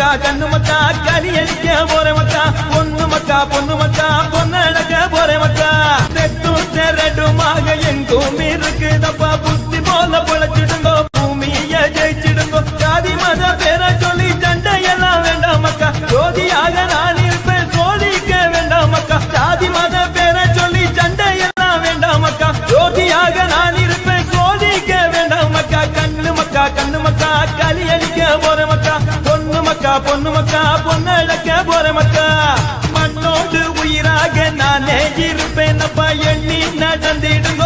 மக்கா கண்ணு மக்கா களி அடிக்க போற மக்கா பொண்ணு மக்கா பொண்ணு மக்கா பொண்ணு அழக போறேன் மக்கா தெட்டும் திரடுமாக எங்கும் இருக்குதப்பா. புத்தி போல பொழைச்சிடுங்கோ பூமிய ஜெயிச்சிடுங்கோ. ஜாதி மத பேர சொல்லி சண்டை எல்லாம் வேண்டாம் மக்கா ஜோதியாக நான் இருப்பேன் சோதிக்க வேண்டாம் மக்கா ஜாதி மத பேர சொல்லி சண்டை எல்லாம் வேண்டாம் மக்கா ஜோதியாக நான் இருப்பேன் சோதிக்க வேண்டாம் மக்கா கண்ணு மக்கா கண்ணு மக்கா களி அடிக்க போற மக்கா மக்கா பொண்ணு மக்கா பொண்ணு அழக்க போற மக்கா மண்ணோடு உயிராக நானே இருப்பேன் அப்பா எண்ணி நடந்திடுங்கோ